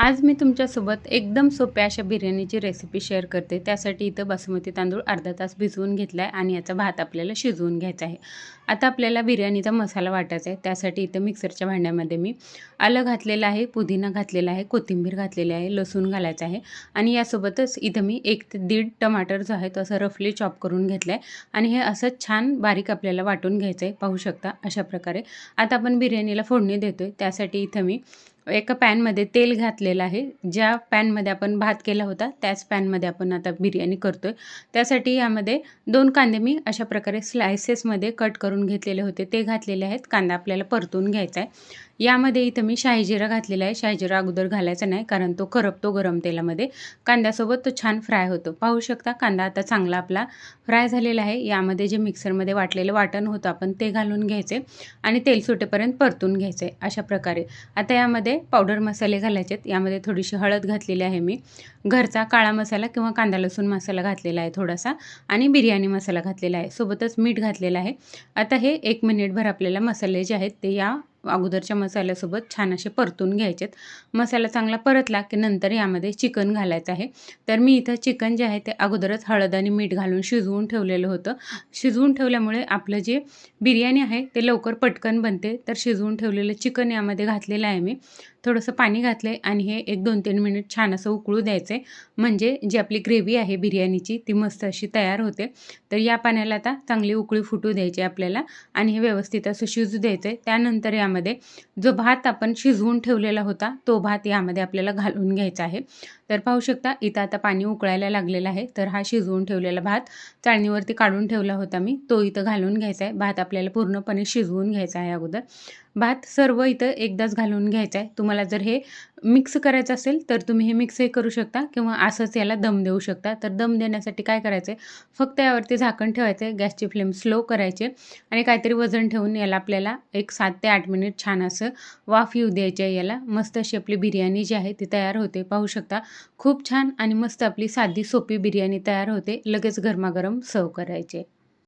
आज मी तुमच्यासोबत एकदम सोप्या अशा बिर्याणीची रेसिपी शेअर करते. त्यासाठी इथं बासमती तांदूळ अर्धा तास भिजवून घेतला आहे आणि याचा भात आपल्याला शिजवून घ्यायचा आहे. आता आपल्याला बिर्याणीचा मसाला वाटायचा आहे. त्यासाठी इथं मिक्सरच्या भांड्यामध्ये मी आलं घातलेलं आहे पुदिना घातलेला आहे कोथिंबीर घातलेली आहे लसूण घालायचं आहे. आणि यासोबतच इथं मी एक ते दीड टमाटर जो आहे तो असं रफली चॉप करून घेतला आहे आणि हे असं छान बारीक आपल्याला वाटून घ्यायचं आहे पाहू शकता अशा प्रकारे. आता आपण बिर्याणीला फोडणी देतो आहे त्यासाठी इथं मी एका पॅनमध्ये तेल घातलेलं आहे. ज्या पॅनमध्ये आपण भात केला होता त्याच पॅनमध्ये आपण आता बिर्याणी करतो आहे त्यासाठी यामध्ये दोन कांदे मी अशा प्रकारे स्लायसेसमध्ये कट करून घेतलेले होते. ते घातलेले आहेत. कांदा आपल्याला परतून घ्यायचा आहे. यामध्ये इथं मी शाहीजिरा घातलेला आहे. शाहीजिरा अगोदर घालायचा नाही कारण तो करपतो गरम तेलामध्ये. कांद्यासोबत तो छान फ्राय होतो. पाहू शकता कांदा आता चांगला आपला फ्राय झालेला आहे. यामध्ये जे मिक्सरमध्ये वाटलेलं वाटण होतं आपण ते घालून घ्यायचे आणि तेल सुटेपर्यंत परतून घ्यायचे अशा प्रकारे. आता यामध्ये पावडर मसाले घालायचे आहेत. यामध्ये थोडीशी हळद घातलेली आहे मी. घरचा काळा मसाला किंवा कांदा लसूण मसाला घातलेला आहे थोडासा आणि बिर्याणी मसाला घातलेला आहे. सोबतच मीठ घातलेलं आहे. आता हे एक मिनिटभर आपल्याला मसाले जे आहेत ते या अगोदरच्या मसाल्यासोबत छान असे परतून घ्यायचेत. मसाला चांगला परतला की नंतर यामध्ये चिकन घालायचं आहे. तर मी इथं चिकन जे आहे ते अगोदरच हळद आणि मीठ घालून शिजवून ठेवलेलं होतं. शिजवून ठेवल्यामुळे आपलं जे बिर्याणी आहे ते लवकर पटकन बनते. तर शिजवून ठेवलेलं चिकन यामध्ये घातलेलं आहे मी. थोडंसं पाणी घातलं आहे आणि हे एक दोन तीन मिनिट छान असं उकळू द्यायचं आहे म्हणजे जी आपली ग्रेव्ही आहे बिर्याणीची ती मस्त अशी तयार होते. तर या पाण्याला आता चांगली उकळी फुटू द्यायची आपल्याला आणि हे व्यवस्थित असं शिजू द्यायचं आहे त्यानंतर यामध्ये जो भात आपण शिजवून ठेवलेला होता तो भात यामध्ये आपल्याला घालून घ्यायचा आहे. तर पाहू शकता इथं आता पाणी उकळायला लागलेलं आहे. तर हा शिजवून ठेवलेला भात चाळणीवरती काढून ठेवला होता मी. तो इथं घालून घ्यायचा आहे. भात आपल्याला पूर्णपणे शिजवून घ्यायचा आहे अगोदर. भात सर्व इथं एकदाच घालून घ्यायचा आहे. तुम्हाला जर हे मिक्स करायचं असेल तर तुम्ही हे मिक्सही करू शकता किंवा असंच याला दम देऊ शकता. तर दम देण्यासाठी काय करायचं आहे फक्त यावरती झाकण ठेवायचं आहे गॅसची फ्लेम स्लो करायचे आणि काहीतरी वजन ठेवून याला आपल्याला एक सात ते आठ मिनिट छान असं वाफ येऊ द्यायचे आहे याला. मस्त अशी आपली बिर्याणी जी आहे ती तयार होते. पाहू शकता खूप छान आणि मस्त आपली साधी सोपी बिर्याणी तयार होते. लगेच गरमागरम सर्व करायचे.